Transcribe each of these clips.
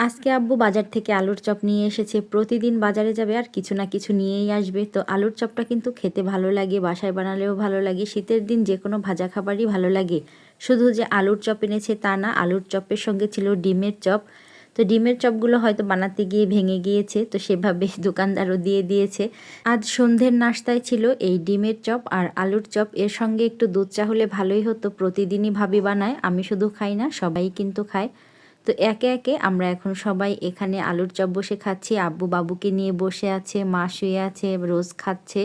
আজকে আব্বু বাজার থেকে আলুর চপ নিয়ে এসেছে। প্রতিদিন বাজারে যাবে আর কিছু না কিছু নিয়েই আসবে। তো আলুর চপটা কিন্তু খেতে ভালো লাগে, বাসায় বানালেও ভালো লাগে, শীতের দিন যে কোনো ভাজা খাবারই ভালো লাগে। শুধু যে আলুর চপ এনেছে তা না, আলুর চপের সঙ্গে ছিল ডিমের চপ। তো ডিমের চপগুলো হয়তো বানাতে গিয়ে ভেঙে গিয়েছে, তো সেভাবে দোকানদারও দিয়ে দিয়েছে। আজ সন্ধ্যের নাস্তায় ছিল এই ডিমের চপ আর আলুর চপ। এর সঙ্গে একটু দুধ চা হলে ভালোই হতো। প্রতিদিনই ভাবি বানায়, আমি শুধু খাই না, সবাই কিন্তু খায়। তো একে একে আমরা এখন সবাই এখানে আলুর চপ বসে খাচ্ছি। আব্বু বাবুকে নিয়ে বসে আছে, মা শুয়ে আছে, রোজ খাচ্ছে।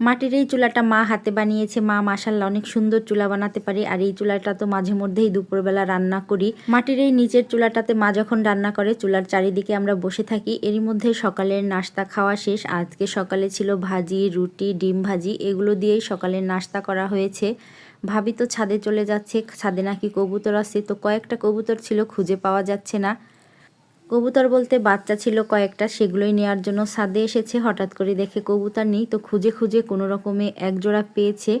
মাটির এই চুলাটা মা হাতে বানিয়েছে। মা মাসাল্লাহ অনেক সুন্দর চুলা বানাতে পারে। আর এই চুলাটা তো মাঝে মধ্যেই দুপুরবেলা রান্না করি। মাটির এই নিচের চুলাটাতে মা যখন রান্না করে, চুলার চারিদিকে আমরা বসে থাকি। এরই মধ্যে সকালের নাস্তা খাওয়া শেষ। আজকে সকালে ছিল ভাজি, রুটি, ডিম ভাজি। এগুলো দিয়েই সকালের নাস্তা করা হয়েছে। ভাবি তো ছাদে চলে যাচ্ছে, ছাদে নাকি কবুতর আছে, তো কয়েকটা কবুতর ছিল, খুঁজে পাওয়া যাচ্ছে না। কবুতর বলতে বাচ্চা ছিল কয়েকটা, সেগুলোই নেওয়ার জন্য ছাদে এসেছে, হঠাৎ করে দেখে কবুতর নেই, তো খুঁজে খুঁজে কোনো রকমে এক জোড়া পেয়েছে।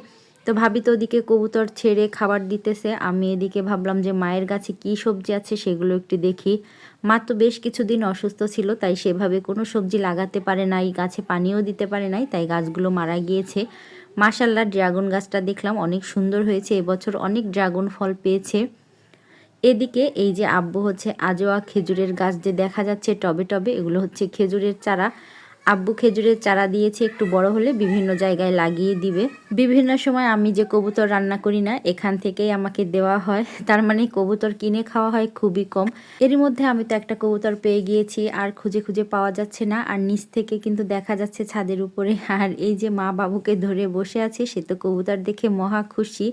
তো ভাবি তো ওদিকে কবুতর ছেড়ে খাবার দিতেছে, আমি এদিকে ভাবলাম যে মায়ের গাছে কি সবজি আছে সেগুলো একটু দেখি। মা তো বেশ কিছুদিন অসুস্থ ছিল, তাই সেভাবে কোনো সবজি লাগাতে পারে নাই, গাছে পানিও দিতে পারে নাই, তাই গাছগুলো মারা গিয়েছে। মাশাল্লাহ ড্রাগন গাছটা দেখলাম, অনেক সুন্দর হয়েছে। এবছর অনেক ড্রাগন ফল পেয়েছে। এদিকে এই যে আব্বু হচ্ছে আজোয়া খেজুরের গাছ যে দেখা যাচ্ছে টবে টবে, এগুলো হচ্ছে খেজুরের চারা। আব্বু খেজুরের চারা দিয়েছে একটু বড় হলে বিভিন্ন জায়গায় লাগিয়ে দিবে। বিভিন্ন সময় আমি যে কবুতর রান্না করি না, এখান থেকেই আমাকে দেওয়া হয়। তার মানে কবুতর কিনে খাওয়া হয় খুবই কম। এরই মধ্যে আমি তো একটা কবুতর পেয়ে গিয়েছি, আর খুঁজে খুঁজে পাওয়া যাচ্ছে না, আর নিচ থেকে কিন্তু দেখা যাচ্ছে ছাদের উপরে। আর এই যে মা বাবুকে ধরে বসে আছে, সে তো কবুতর দেখে মহা খুশি।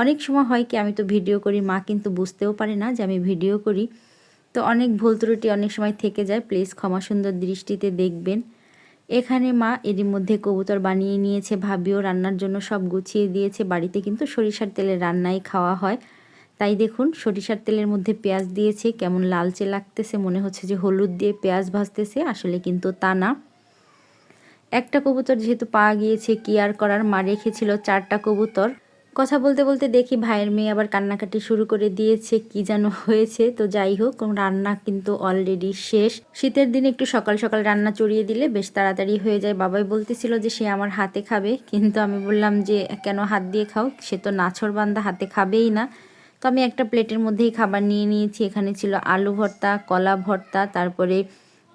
অনেক সময় হয় কি, আমি তো ভিডিও করি, মা কিন্তু বুঝতেও পারে না যে আমি ভিডিও করি। তো অনেক ভুল ত্রুটি অনেক সময় থেকে যায়, প্লিজ ক্ষমা সুন্দর দৃষ্টিতে দেখবেন। এখানে মা এরই মধ্যে কবুতর বানিয়ে নিয়েছে, ভাবিও রান্নার জন্য সব গুছিয়ে দিয়েছে। বাড়িতে কিন্তু সরিষার তেলের রান্নাই খাওয়া হয়। তাই দেখুন, সরিষার তেলের মধ্যে পেঁয়াজ দিয়েছে, কেমন লালচে লাগতেছে, মনে হচ্ছে যে হলুদ দিয়ে পেঁয়াজ ভাজতেছে, আসলে কিন্তু তা না। একটা কবুতর যেহেতু পাওয়া গিয়েছে কি আর করার মা রেখেছিল চারটা কবুতর। কথা বলতে বলতে দেখি ভাইয়ের মেয়ে আবার কান্নাকাটি শুরু করে দিয়েছে, কি যেন হয়েছে। তো যাই হোক, রান্না কিন্তু অলরেডি শেষ। শীতের দিনে একটু সকাল সকাল রান্না চড়িয়ে দিলে বেশ তাড়াতাড়ি হয়ে যায়। বাবাই বলতেছিল যে সে আমার হাতে খাবে, কিন্তু আমি বললাম যে কেন হাত দিয়ে খাও? সে তো নাছর বান্দা, হাতে খাবেই না। তো আমি একটা প্লেটের মধ্যেই খাবার নিয়ে নিয়েছি। এখানে ছিল আলু ভর্তা, কলা ভর্তা, তারপরে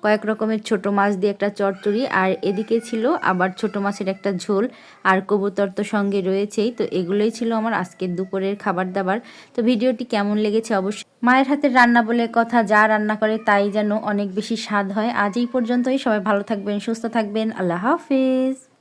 কয়েক রকমের ছোট মাছ দিয়ে একটা চচ্চড়ি আর এদিকে ছিল আবার ছোট মাছের একটা ঝোল, আর কবুতর তো সঙ্গে রয়েছেই, তো এগুলোই ছিল আমার আজকের দুপুরের খাবার দাবার। তো ভিডিওটি কেমন লেগেছে অবশ্যই মায়ের হাতের রান্না বলে কথা, যা রান্না করে তাই যেন অনেক বেশি স্বাদ হয়। আজ এই পর্যন্তই, সবাই ভালো থাকবেন, সুস্থ থাকবেন, আল্লাহ হাফিজ।